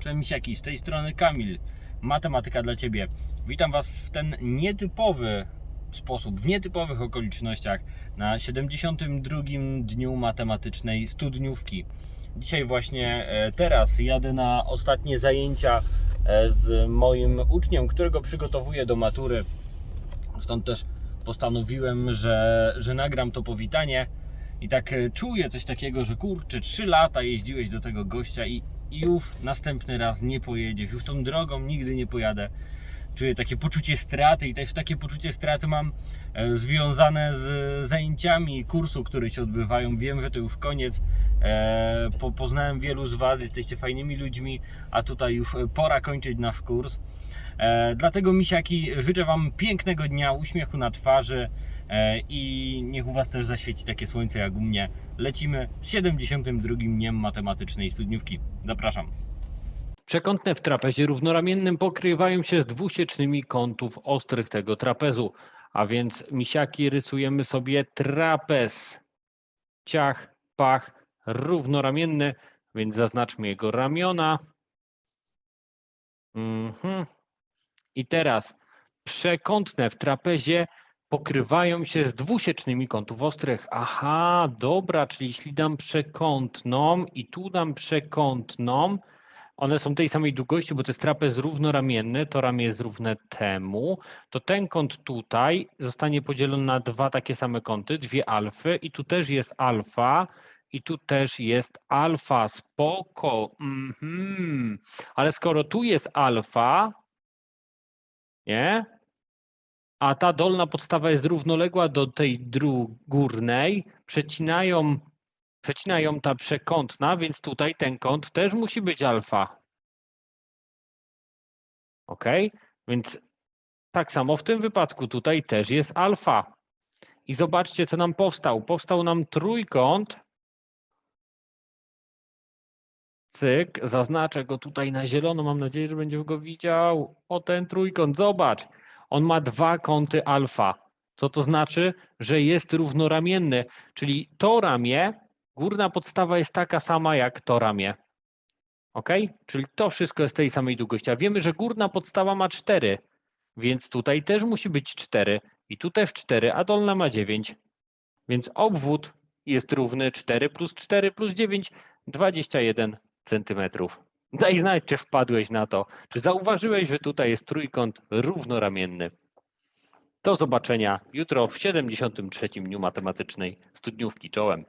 Cześć misiaki, z tej strony Kamil. Matematyka dla Ciebie. Witam Was w ten nietypowy sposób, w nietypowych okolicznościach na 72. dniu matematycznej studniówki. Dzisiaj właśnie e, teraz jadę na ostatnie zajęcia e, z moim uczniem, którego przygotowuję do matury. Stąd też postanowiłem, że, że nagram to powitanie. I tak e, czuję coś takiego, że kurczę, 3 lata jeździłeś do tego gościa i, i już następny raz nie pojedziesz, już tą drogą nigdy nie pojadę. Czuję takie poczucie straty i też takie poczucie straty mam e, związane z zajęciami kursu, które się odbywają. Wiem, że to już koniec. E, po, poznałem wielu z Was, jesteście fajnymi ludźmi, a tutaj już e, pora kończyć nasz kurs. Dlatego misiaki życzę Wam pięknego dnia, uśmiechu na twarzy i niech u Was też zaświeci takie słońce jak u mnie. Lecimy z 72. dniem matematycznej studniówki. Zapraszam. Przekątne w trapezie równoramiennym pokrywają się z dwusiecznymi kątów ostrych tego trapezu. A więc misiaki rysujemy sobie trapez. Ciach, pach, równoramienny, więc zaznaczmy jego ramiona. Mhm. I teraz przekątne w trapezie pokrywają się z dwusiecznymi kątów ostrych. Aha, dobra, czyli jeśli dam przekątną i tu dam przekątną, one są tej samej długości, bo to jest trapez równoramienny, to ramię jest równe temu, to ten kąt tutaj zostanie podzielony na dwa takie same kąty, dwie alfy i tu też jest alfa i tu też jest alfa, spoko, mhm. ale skoro tu jest alfa, nie, a ta dolna podstawa jest równoległa do tej dru- górnej, przecinają przecina ją ta przekątna, więc tutaj ten kąt też musi być alfa. Ok? Więc tak samo w tym wypadku tutaj też jest alfa. I zobaczcie, co nam powstał. Powstał nam trójkąt. Cyk, zaznaczę go tutaj na zielono. Mam nadzieję, że będzie go widział. O ten trójkąt, zobacz. On ma dwa kąty alfa. Co to znaczy? Że jest równoramienny, czyli to ramię Górna podstawa jest taka sama jak to ramię. Ok? Czyli to wszystko jest tej samej długości. A wiemy, że górna podstawa ma 4, więc tutaj też musi być 4 i tu też 4, a dolna ma 9. Więc obwód jest równy 4 plus 4 plus 9, 21 centymetrów. Daj znać, czy wpadłeś na to, czy zauważyłeś, że tutaj jest trójkąt równoramienny. Do zobaczenia jutro w 73. dniu matematycznej studniówki czołem.